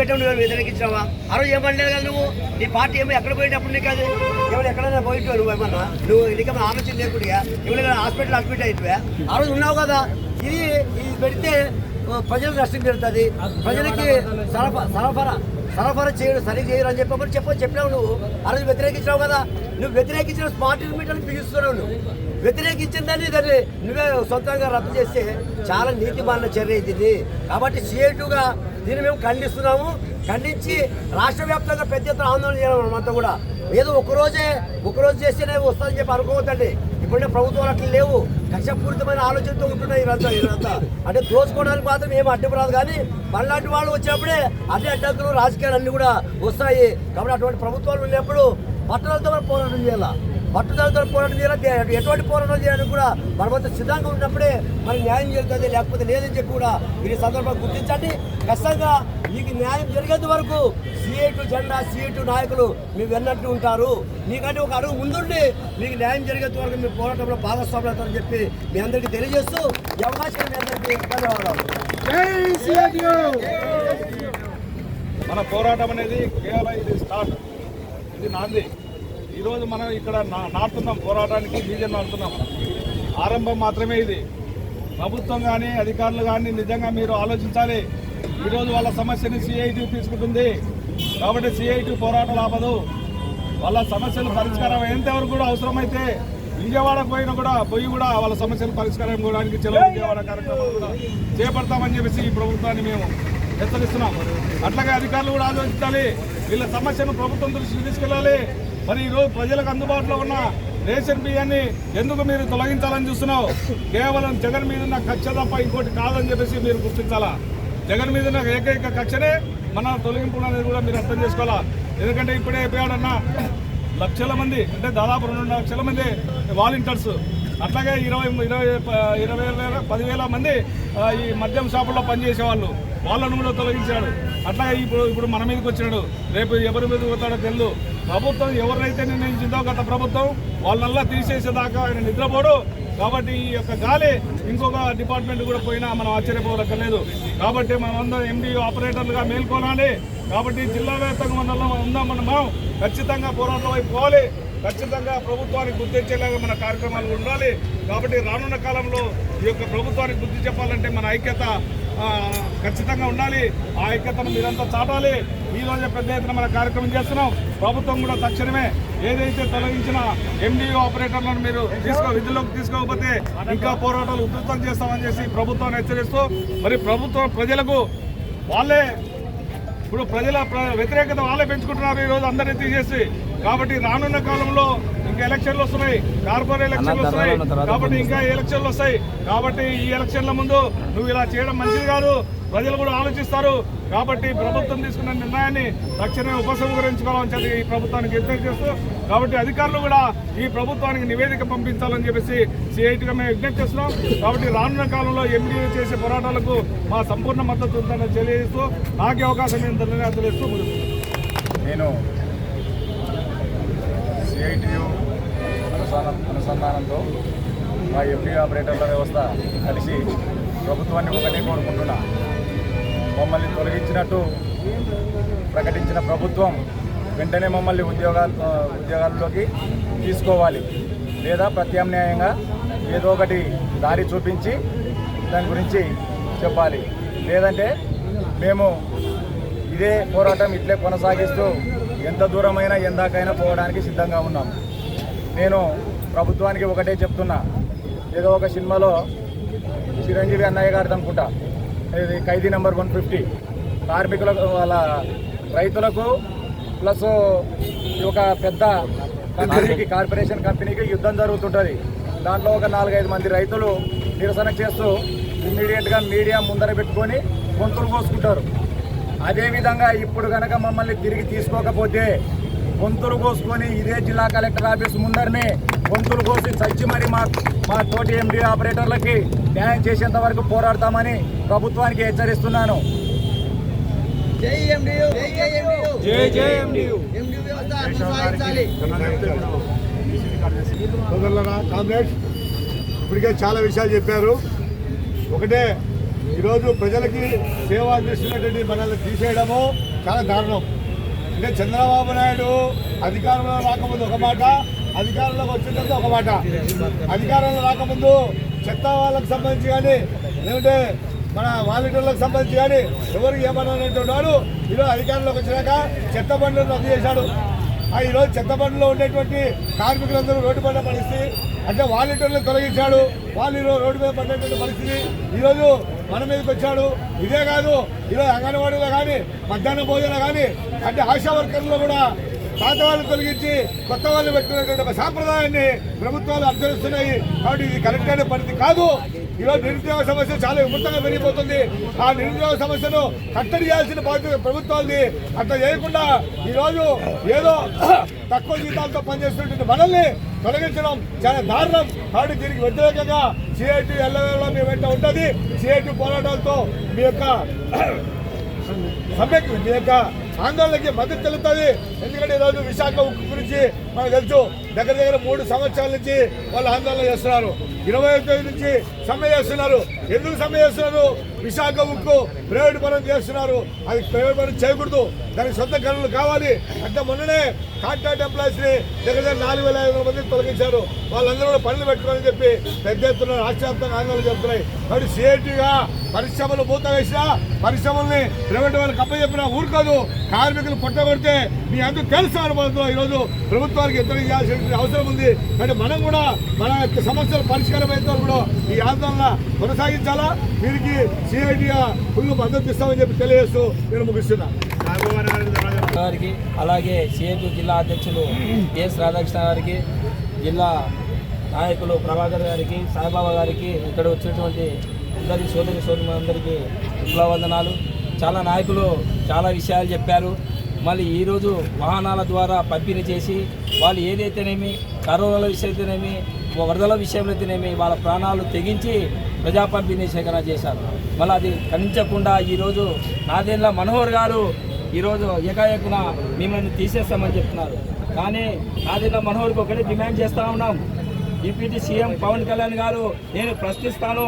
పెట్టావు నువ్వు వ్యతిరేకించావా ఆ రోజు ఏమనలేదు కదా నువ్వు? నీ పార్టీ ఏమో ఎక్కడ పోయేటప్పుడు నీకు అది ఎవరు ఎక్కడైనా పోయిట్టు నువ్వు ఏమన్నా? నువ్వు నీకేమైనా ఆలోచన లేకుండా ఎవరైనా హాస్పిటల్ అడ్మిట్ అయిపోయా? ఆ రోజు ఉన్నావు కదా? ఇది ఇది పెడితే ఆ, ప్రజలకు నష్టం జరుగుతుంది. ప్రజలకి సరఫరా సరఫరా సరఫరా చేయడం సరి చేయరు అని చెప్పి చెప్ప చెప్పినావు నువ్వు. ఆ రోజు వ్యతిరేకించావు కదా? నువ్వు వ్యతిరేకించిన స్మార్ట్ మీటర్ని పిలుస్తున్నావు నువ్వు. వ్యతిరేకించిన దాన్ని దాన్ని నువ్వే సొంతంగా రద్దు చేస్తే చాలా నీతి మాలిన చర్య ఇది. కాబట్టి సిఐటుగా దీన్ని మేము ఖండిస్తున్నాము. ఖండించి రాష్ట్ర వ్యాప్తంగా పెద్ద ఎత్తున ఆందోళన చేయాలి మనమంతా కూడా. ఏదో ఒకరోజే ఒకరోజు చేస్తేనే వస్తుందని చెప్పి అనుకోవద్దండి. ఇప్పుడే ప్రభుత్వాలు అట్లా లేవు. కక్షపూరితమైన ఆలోచనతో ఉంటున్నాయి ఇదంతా ఇదంతా అంటే దోచుకోవడానికి మాత్రం ఏం అడ్డం రాదు కానీ మనలాంటి వాళ్ళు వచ్చినప్పుడే అన్ని అడ్డంకులు రాజకీయాలు అన్నీ కూడా వస్తాయి. కాబట్టి అటువంటి ప్రభుత్వాలు ఉన్నప్పుడు పట్టణాలతో మనం పోరాటం చేయాలా? పట్టుదలతో పోరాటం చేయాలి? ఎటువంటి పోరాటం చేయాలని కూడా మనమంతా సిద్ధంగా ఉన్నప్పుడే మరి న్యాయం జరుగుతుంది లేకపోతే లేదని చెప్పి కూడా మీరు సందర్భంగా గుర్తించండి. ఖచ్చితంగా మీకు న్యాయం జరిగేంత వరకు సిఐటు జెండా సిఐటు నాయకులు మీరు వెన్నట్టు ఉంటారు. మీకంటే ఒక అడుగు ముందుండి మీకు న్యాయం జరిగేంత వరకు మీ పోరాటంలో భాగస్వాములు అవుతారని చెప్పి మీ అందరికీ తెలియజేస్తూ ఈ అవకాశం మీ అందరికీ ధన్యవాదాలు. మన పోరాటం అనేది కేవలం ఇది స్టార్ట్. ఇది నాంది. ఈరోజు మనం ఇక్కడ నా- పోరాటానికి బీజం నాడుతున్నాం ఆరంభం మాత్రమే ఇది. ప్రభుత్వం కానీ అధికారులు కానీ నిజంగా మీరు ఆలోచించాలి. ఈరోజు వాళ్ళ సమస్యని సిఐటి తీసుకుంటుంది. కాబట్టి సిఐటి పోరాటం ఆపదు. వాళ్ళ సమస్యలు పరిష్కారం అయ్యేంతవరకు కూడా అవసరమైతే విజయవాడకు పోయినా కూడా పోయి కూడా వాళ్ళ సమస్యలు పరిష్కారం చేయడానికి చెలవు విజయవాడ కార్యక్రమం కూడా చేపడతామని చెప్పేసి ఈ ప్రభుత్వాన్ని మేము హెచ్చరిస్తున్నాం. అట్లాగే అధికారులు కూడా ఆలోచించాలి. వీళ్ళ సమస్యను ప్రభుత్వం దృష్టికి తీసుకెళ్ళాలి. మరి ఈరోజు ప్రజలకు అందుబాటులో ఉన్న రేషన్ బియ్యాన్ని ఎందుకు మీరు తొలగించాలని చూస్తున్నావు? కేవలం జగన్ మీద ఉన్న కక్ష తప్ప ఇంకోటి కాదని చెప్పేసి మీరు గుర్తించాలా? జగన్ మీద ఉన్న ఏకైక కక్షనే మన తొలగింపు అనేది కూడా మీరు అర్థం చేసుకోవాలా? ఎందుకంటే ఇప్పుడే అయిపోయాడన్న లక్షల మంది అంటే దాదాపు రెండు లక్షల మంది వాలంటీర్స్ అట్లాగే ఇరవై ఇరవై ఇరవై వేల పదివేల మంది ఈ మద్యం షాపుల్లో పనిచేసేవాళ్ళు. వాళ్ళను కూడా తొలగించాడు. అట్లాగే ఇప్పుడు ఇప్పుడు మన మీదకి వచ్చినాడు. రేపు ఎవరి మీద పోతాడో తెలియదు ప్రభుత్వం ఎవరైతే నిర్ణయించిందో గత ప్రభుత్వం వాళ్ళల్లా తీసేసేదాకా ఆయన నిద్రపోడు. కాబట్టి ఈ యొక్క గాలి ఇంకొక డిపార్ట్మెంట్ కూడా పోయినా మనం ఆశ్చర్యపోవక్కర్లేదు. కాబట్టి మనమందరం ఎండి ఆపరేటర్లుగా మేల్కొనాలి. కాబట్టి జిల్లా వ్యాప్తంగా మనలో ఉందాం మనం ఖచ్చితంగా పోరాటం వైపు పోవాలి. ఖచ్చితంగా ప్రభుత్వానికి గుర్తించేలాగా మన కార్యక్రమాలు ఉండాలి. కాబట్టి రానున్న కాలంలో ఈ యొక్క ప్రభుత్వానికి బుద్ధి చెప్పాలంటే మన ఐక్యత ఖచ్చితంగా ఉండాలి. ఆ ఐక్యతను మీరంతా చాటాలి. ఈ రోజే పెద్ద ఎత్తున మన కార్యక్రమం చేస్తున్నాం. ప్రభుత్వం కూడా తక్షణమే ఏదైతే తొలగించిన ఎండిఓ ఆపరేటర్లను మీరు తీసుకో విధుల్లోకి తీసుకోకపోతే ఇంకా పోరాటాలు ఉధృతం చేస్తామని చేసి ప్రభుత్వాన్ని హెచ్చరిస్తూ మరి ప్రభుత్వం ప్రజలకు వాళ్ళే ఇప్పుడు ప్రజల ప్ర- వ్యతిరేకత వాళ్ళే పెంచుకుంటున్నారు ఈ రోజు అందరినీ తీసేసి. కాబట్టి రానున్న కాలంలో ఇంకా ఎలక్షన్లు వస్తున్నాయి. కార్పొరేట్ ఎలక్షన్లు వస్తున్నాయి. కాబట్టి ఇంకా ఎలక్షన్లు వస్తాయి. కాబట్టి ఈ ఎలక్షన్ల ముందు నువ్వు ఇలా చేయడం మంచిది కాదు. ప్రజలు కూడా ఆలోచిస్తారు. కాబట్టి ప్రభుత్వం తీసుకున్న నిర్ణయాన్ని తక్షణమే ఉపసంహరించుకోవాలని చెప్పి ఈ ప్రభుత్వానికి విజ్ఞప్తి చేస్తూ కాబట్టి అధికారులు కూడా ఈ ప్రభుత్వానికి నివేదిక పంపించాలని చెప్పేసి సిఐటిగా మేము విజ్ఞప్తి చేస్తున్నాం. కాబట్టి రానున్న కాలంలో ఎండీ చేసే పోరాటాలకు మా సంపూర్ణ మద్దతు ఉందని తెలియజేస్తూ నాకే అవకాశం ఏంటో తెలియజేస్తూ. నేను సిఐటియు అనుసంధానం అనుసంధానంతో మా ఎఫ్డీ ఆపరేటర్ల వ్యవస్థ కలిసి ప్రభుత్వాన్ని ఒకటే కోరుకుంటున్నా. మమ్మల్ని తొలగించినట్టు ప్రకటించిన ప్రభుత్వం వెంటనే మమ్మల్ని ఉద్యోగాలు ఉద్యోగాల్లోకి తీసుకోవాలి. లేదా ప్రత్యామ్నాయంగా ఏదో ఒకటి దారి చూపించి దాని గురించి చెప్పాలి. లేదంటే మేము ఇదే పోరాటం ఇట్లే కొనసాగిస్తూ ఎంత దూరమైనా ఎందాకైనా పోవడానికి సిద్ధంగా ఉన్నాం నేను ప్రభుత్వానికి ఒకటే చెప్తున్నా. ఏదో ఒక సినిమాలో చిరంజీవి అన్నయ్య గారిది అనుకుంటా. ఇది ఖైదీ నెంబర్ వన్ ఫిఫ్టీ. కార్మికులకు వాళ్ళ రైతులకు ప్లస్ ఒక పెద్ద కంపెనీకి కార్పొరేషన్ కంపెనీకి యుద్ధం జరుగుతుంటుంది. దాంట్లో ఒక నాలుగైదు మంది రైతులు నిరసన చేస్తూ ఇమ్మీడియట్గా మీడియా ముందర పెట్టుకొని గొంతులు కోసుకుంటారు. అదేవిధంగా ఇప్పుడు కనుక మమ్మల్ని తిరిగి తీసుకోకపోతే గొంతులు కోసుకొని ఇదే జిల్లా కలెక్టర్ ఆఫీస్ ముందరనే గొంతులు కోసి చచ్చి మరి మా మా తోటి ఎండి ఆపరేటర్లకి న్యాయం చేసేంత వరకు పోరాడతామని ప్రభుత్వానికి హెచ్చరిస్తున్నాను. ఇప్పటికే చాలా విషయాలు చెప్పారు. ఒకటే ఈరోజు ప్రజలకి సేవ అందిస్తున్నటువంటి మనల్ని తీసేయడము చాలా దారుణం. అంటే చంద్రబాబు నాయుడు అధికారంలో రాకముందు ఒక మాట అధికారంలోకి వచ్చిన తర్వాత ఒక మాట. అధికారంలో రాకముందు చెత్త వాళ్ళకి సంబంధించి కానీ లేదంటే మన వాలంటీర్లకు సంబంధించి కానీ ఎవరికి ఏమన్నటువంటి వాడు ఈరోజు అధికారంలోకి వచ్చినాక చెత్త బండ్లను రద్దు చేశాడు. ఆ ఈరోజు చెత్త బండ్లో ఉండేటువంటి కార్మికులందరూ రోడ్డు పడిన పరిస్థితి అంటే వాలంటీర్లను తొలగించాడు. వాళ్ళు ఈరోజు రోడ్డు మీద పడినటువంటి పరిస్థితి. ఈరోజు మన మీదకి వచ్చాడు. ఇదే కాదు ఈరోజు అంగన్వాడీలో కానీ మధ్యాహ్న భోజనం కానీ అంటే ఆశా వర్కర్లు కూడా పాత వాళ్ళు తొలగించి కొత్త వాళ్ళు పెట్టుకునేటువంటి ఒక సాంప్రదాయాన్ని ప్రభుత్వాలు అనుసరిస్తున్నాయి కాబట్టి ఇది కరెక్ట్ అయిన పరిస్థితి కాదు. ఈరోజు నిరుద్యోగ సమస్య చాలా విమృతంగా పెరిగిపోతుంది. ఆ నిరుద్యోగ సమస్యను కట్టడి చేయాల్సిన బాధ్యత ప్రభుత్వాలది. అట్లా చేయకుండా ఈరోజు ఏదో తక్కువ జీతాలతో పనిచేస్తున్నటువంటి మనల్ని తొలగించడం చాలా దారుణం. కాబట్టి దీనికి వ్యతిరేకంగా సిఐటి ఎల్లవేళ మీ వెంట ఉంటుంది. సిఐటి పోరాటాలతో మీ యొక్క సమ్యక్ మీ యొక్క ఆందోళనకి మద్దతు తెలుస్తుంది ఎందుకంటే ఈరోజు విశాఖ ఉక్కు గురించి మనకు తెలుసు. దగ్గర దగ్గర మూడు సంవత్సరాల నుంచి వాళ్ళు ఆందోళన చేస్తున్నారు. ఇరవై తేదీ నుంచి సమ్మె చేస్తున్నారు. ఎందుకు సమ్మె చేస్తున్నారు? విశాఖ ఉక్కు ప్రైవేట్ పరం చేస్తున్నారు. అది ప్రైవేట్ పరం చేయకూడదు. దానికి సొంత గనులు కావాలి. అంటే మొన్ననే కాంట్రాక్ట్ ఎంప్లాయీస్ని దగ్గర దగ్గర నాలుగు వేల ఐదు వందల మంది తొలగించారు. వాళ్ళందరూ కూడా పనులు పెట్టుకోవాలని చెప్పి పెద్ద ఎత్తున రాష్ట్రవ్యాప్తంగా ఆందోళన చెప్తున్నాయి కాబట్టి సిఐటిగా పరిశ్రమలు మూత వేసినా పరిశ్రమల్ని ప్రైవేట్ వాళ్ళకి అప్పచెప్పినా ఊరుకోదు. కార్మికులు పట్టబడితే మీ అందరూ తెలుసు అనుభవంతో ఈరోజు ప్రభుత్వానికి ఎత్తడి చేయాల్సిన అవసరం ఉంది. కానీ మనం కూడా మన యొక్క సమస్యల పరిష్కారం అయితే కూడా ఈ ఆందోళన కొనసాగించాలా? వీరికి సిఐటిగా ఫుల్ మద్దతు ఇస్తామని చెప్పి తెలియజేస్తూ నేను ముగిస్తున్నా. గారికి అలాగే సిఐటి జిల్లా అధ్యక్షులు కెఎస్ రాధాకృష్ణ గారికి జిల్లా నాయకులు ప్రభాకర్ గారికి సాయిబాబా గారికి ఇక్కడ వచ్చినటువంటి అందరి సోదరి సోదరులందరికీ విప్లవందనాలు చాలా నాయకులు చాలా విషయాలు చెప్పారు. మళ్ళీ ఈరోజు వాహనాల ద్వారా పంపిణీ చేసి వాళ్ళు ఏదైతేనేమి కరోనాల విషయమైతేనేమి వరదల విషయంలో అయితేనేమి వాళ్ళ ప్రాణాలు తెగించి ప్రజా పంపిణీ సేకరణ చేశారు. మళ్ళీ అది ఖండించకుండా ఈరోజు నాదేళ్ళ మనోహర్ గారు ఈరోజు ఏకాయకున మిమ్మల్ని తీసేస్తామని చెప్తున్నారు. కానీ నాదేళ్ళ మనోహర్కి ఒకటే డిమాండ్ చేస్తూ ఉన్నాం. డిప్యూటీ సీఎం పవన్ కళ్యాణ్ గారు నేను ప్రశ్నిస్తాను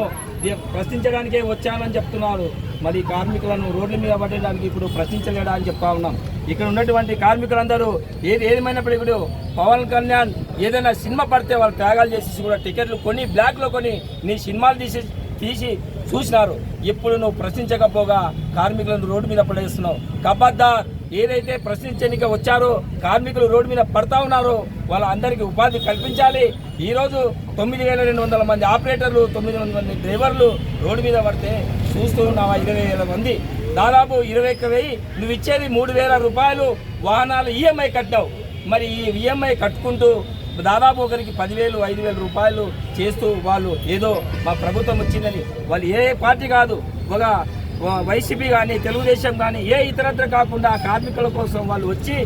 ప్రశ్నించడానికే వచ్చానని చెప్తున్నారు. మరి కార్మికులను రోడ్ల మీద పట్టడానికి ఇప్పుడు ప్రశ్నించలేడా అని చెప్తా ఉన్నాం. ఇక్కడ ఉన్నటువంటి కార్మికులందరూ ఏది ఏదేమైనప్పటికీ ఇప్పుడు పవన్ కళ్యాణ్ ఏదైనా సినిమా పడితే వాళ్ళు త్యాగాలు చేసేసి కూడా టికెట్లు కొని బ్లాక్లో కొని నీ సినిమాలు తీసి తీసి చూసినారు. ఇప్పుడు నువ్వు ప్రశ్నించకపోగా కార్మికులను రోడ్డు మీద పడేస్తున్నావు. కబద్దార్ ఏదైతే ప్రశ్నించడానికి వచ్చారో కార్మికులు రోడ్డు మీద పడతా ఉన్నారో వాళ్ళందరికీ ఉపాధి కల్పించాలి. ఈరోజు తొమ్మిది వేల రెండు వందల మంది ఆపరేటర్లు తొమ్మిది వందల మంది డ్రైవర్లు రోడ్డు మీద పడితే చూస్తూ ఉన్నావా ఇరవై వేల మంది? దాదాపు ఇరవై ఒక్క వెయ్యి. నువ్వు ఇచ్చేది మూడు వేల రూపాయలు వాహనాలు ఈఎంఐ కట్టావు. మరి ఈ ఈఎంఐ కట్టుకుంటూ దాదాపు ఒకరికి పదివేలు ఐదు వేల రూపాయలు చేస్తూ వాళ్ళు ఏదో మా ప్రభుత్వం వచ్చిందని వాళ్ళు ఏ పార్టీ కాదు. ఒక వైసీపీ కానీ తెలుగుదేశం కానీ ఏ ఇతరత్ర కాకుండా కార్మికుల కోసం వాళ్ళు వచ్చి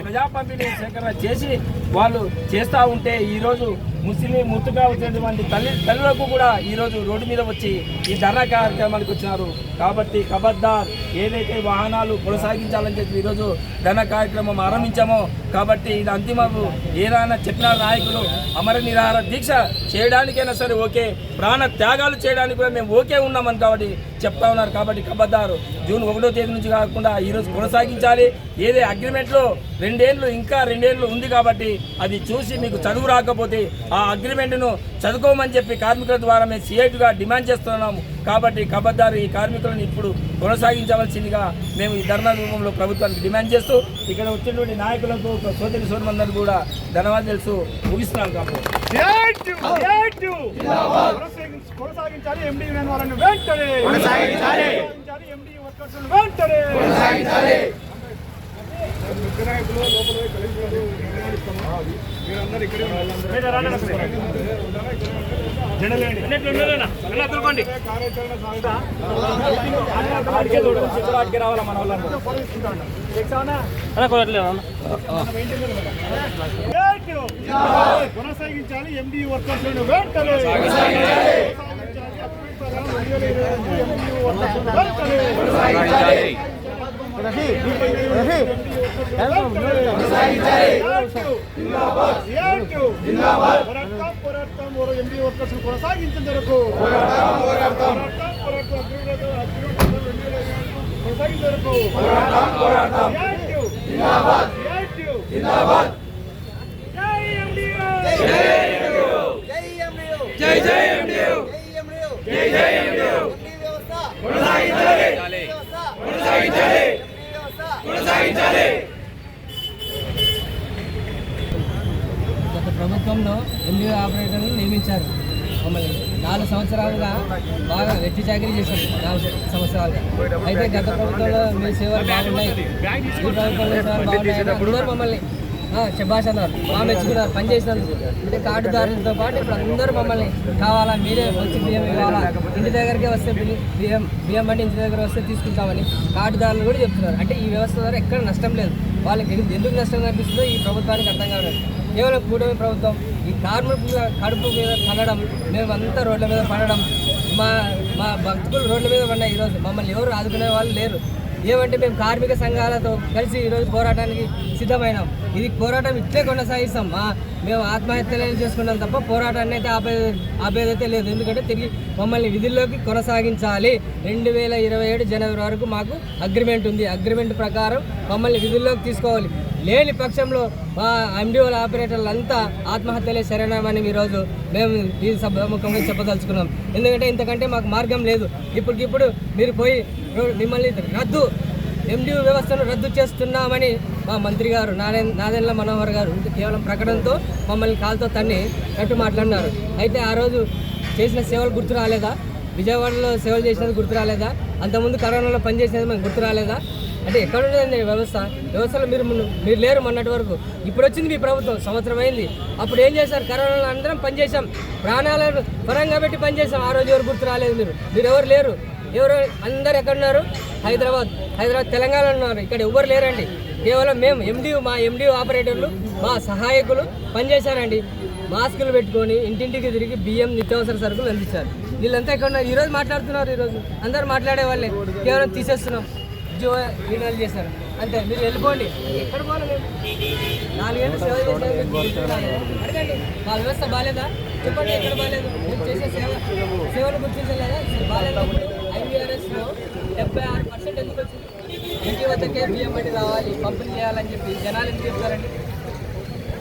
ప్రజా పంపిణీ సేకరణ చేసి వాళ్ళు చేస్తూ ఉంటే ఈరోజు ముస్లిం ముత్తుగా వచ్చినటువంటి తల్లి తల్లులకు కూడా ఈరోజు రోడ్డు మీద వచ్చి ఈ ధర్నా కార్యక్రమానికి వచ్చినారు. కాబట్టి ఖబర్దార్ ఏదైతే వాహనాలు కొనసాగించాలని చెప్పి ఈరోజు ధర్నా కార్యక్రమం ఆరంభించామో కాబట్టి ఇది అంతిమము. ఏదైనా చెప్పిన నాయకులు అమర నిరాహార దీక్ష చేయడానికైనా సరే ఓకే ప్రాణ త్యాగాలు చేయడానికి కూడా మేము ఓకే ఉన్నామని కాబట్టి చెప్తా ఉన్నారు. కాబట్టి ఖబర్దారు జూన్ ఒకటో తేదీ నుంచి కాకుండా ఈరోజు కొనసాగించాలి. ఏదే అగ్రిమెంట్లో రెండేళ్ళు ఇంకా రెండేళ్ళు ఉంది కాబట్టి అది చూసి మీకు చదువు రాకపోతే ఆ అగ్రిమెంట్ను చదువుకోమని చెప్పి కార్మికుల ద్వారా మేము సిఐటిగా డిమాండ్ చేస్తున్నాము. కాబట్టి కబద్దారు ఈ కార్మికులను ఇప్పుడు కొనసాగించవలసిందిగా మేము ఈ ధర్నా రూపంలో ప్రభుత్వానికి డిమాండ్ చేస్తూ ఇక్కడ వచ్చినటువంటి నాయకులకు సోదరి సోదరులందరూ కూడా ధన్యవాదాలు తెలుసు ముగిస్తున్నాను కాబట్టి కొనసాగించాలి ఎండి వాళ్ళని వెంటనే. కొనసాగించాలి. ఎండి వర్కర్స్ వెంటనే. నాయకులు లోపల పోయి రావాలా మన కొనసాగించాలి. ఎండి వర్కర్స్ వెంటనే కొనసాగించాలి ఎండి వర్కర్స్ కొనసాగించిన వరకు పోరాటం పోరాటం కొనసాగించే వరకు. CITU. జై ఎండిఓ. జై ఎండియు జై జై ఎండియు జై జై ఎండియు వ్యవస్థ కొనసాగించాలి కొనసాగించాలి కొనసాగించాలి గత ప్రభుత్వంలో ఎండిఓ ఆపరేటర్లు మమ్మల్ని నాలుగు సంవత్సరాలుగా బాగా వెట్టి చాకరీ చేశాం నాలుగు సంవత్సరాలుగా. అయితే గత ప్రభుత్వంలో మీ సేవలు బాగున్నాయి. ఈ ప్రభుత్వంలో సేవలు బాగున్నాయి మమ్మల్ని ఆ, శభాష్ అన్నారు. బాగా మెచ్చుకున్నారు పని చేసినందుకు. అంటే కార్డుదారులతో పాటు ఇప్పుడు అందరూ మమ్మల్ని కావాలా మీరే వచ్చి బియ్యం ఇవ్వాలా? ఇంటి దగ్గరికి వస్తే బియ్యం బియ్యం బియ్యం బండి ఇంటి దగ్గర వస్తే తీసుకుంటామని కార్డుదారులు కూడా చెప్తున్నారు. అంటే ఈ వ్యవస్థ ద్వారా ఎక్కడ నష్టం లేదు. వాళ్ళకి ఎందుకు- ఎందుకు నష్టం కనిపిస్తుందో ఈ ప్రభుత్వానికి అర్థం కావడం కేవలం కూటమి ప్రభుత్వం ఈ కార్మికుల కడుపు మీద పడడం మేమంతా రోడ్ల మీద పడడం మా మా భక్తులు రోడ్ల మీద పడినాయి ఈరోజు. మమ్మల్ని ఎవరు ఆదుకునే వాళ్ళు లేరు. ఏమంటే మేము కార్మిక సంఘాలతో కలిసి ఈరోజు పోరాటానికి సిద్ధమైనాం. ఇది పోరాటం ఇట్లే కొనసాగిస్తాం. మా మేము ఆత్మహత్యలు చేసుకున్నాం తప్ప పోరాటాన్ని అయితే ఆపే ఆపేదైతే లేదు. ఎందుకంటే తిరిగి మమ్మల్ని విధుల్లోకి కొనసాగించాలి. రెండు వేల ఇరవై ఏడు జనవరి వరకు మాకు అగ్రిమెంట్ ఉంది. అగ్రిమెంట్ ప్రకారం మమ్మల్ని విధుల్లోకి తీసుకోవాలి. లేని పక్షంలో మా ఎండిఓల ఆపరేటర్లు అంతా ఆత్మహత్యలే శరణమని ఈరోజు మేము ఈ సభముఖంగా చెప్పదలుచుకున్నాం. ఎందుకంటే ఇంతకంటే మాకు మార్గం లేదు. ఇప్పటికిప్పుడు మీరు పోయి మిమ్మల్ని రద్దు ఎండిఓ వ్యవస్థను రద్దు చేస్తున్నామని మా మంత్రి గారు నాదే నాదెల్ల మనోహర్ గారు కేవలం ప్రకటనతో మమ్మల్ని కాలుతో తన్ని కట్టు మాట్లాడినారు. అయితే ఆ రోజు చేసిన సేవలు గుర్తు రాలేదా? విజయవాడలో సేవలు చేసినది గుర్తు రాలేదా? అంతకుముందు కరోనాలో పనిచేసినది మాకు గుర్తు రాలేదా? అంటే ఎక్కడ ఉండేది వ్యవస్థ? వ్యవస్థలో మీరు మీరు లేరు మొన్నటి వరకు. ఇప్పుడు వచ్చింది మీ ప్రభుత్వం సంవత్సరం అయింది. అప్పుడు ఏం చేశారు? కరోనాలో అందరం పనిచేసాం ప్రాణాలను పరంగా పెట్టి పనిచేసాం ఆ రోజు ఎవరు గుర్తు రాలేదు మీరు. మీరు ఎవరు లేరు? ఎవరు? అందరు ఎక్కడున్నారు? హైదరాబాద్. హైదరాబాద్ తెలంగాణ ఉన్నారు. ఇక్కడ ఎవరు లేరండి. కేవలం మేము ఎండియు మా ఎండియు ఆపరేటర్లు మా సహాయకులు పనిచేశారండి. మాస్కులు పెట్టుకొని ఇంటింటికి తిరిగి బియ్యం నిత్యావసర సరుకులు అందించారు. వీళ్ళంతా ఎక్కడ ఉన్నారు? ఈరోజు మాట్లాడుతున్నారు ఈరోజు అందరు మాట్లాడే వాళ్ళే. కేవలం తీసేస్తున్నాం. జో లీడర్లు చేశారు. అంతే మీరు వెళ్ళిపోండి. ఎక్కడ పోవాలి నాలుగేళ్ళు సేవ అడగండి మా వ్యవస్థ బాగాలేదా చెప్పండి ఎక్కడ బాగాలేదు మేము చేసే సేవ సేవను గుర్తించలేదా? బాగాలేదు ఐవీఆర్ఎస్లో డెబ్బై ఆరు పర్సెంట్ ఎందుకు వచ్చింది? ఇంటి వద్దకే బియ్యం బండి రావాలి పంపిణీ చేయాలని చెప్పి జనాలు ఎందుకు చెప్తారండి?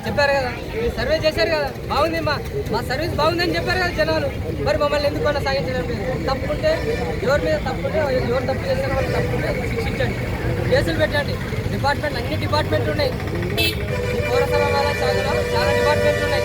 చెప్పారు కదా. సర్వే చేశారు కదా. బాగుంది మా మా సర్వీస్ బాగుందని చెప్పారు కదా జనాలు. మరి మమ్మల్ని ఎందుకు కొనసాగించడం లేదు? ఎవరి మీద తప్పుకుంటే ఎవరు తప్పు చేసిన వాళ్ళు తప్పుకుంటే శిక్షించండి. కేసులు పెట్టండి. డిపార్ట్మెంట్ అన్ని డిపార్ట్మెంట్లు ఉన్నాయి. ఈ పౌర సరఫరాల చాలా డిపార్ట్మెంట్లు ఉన్నాయి.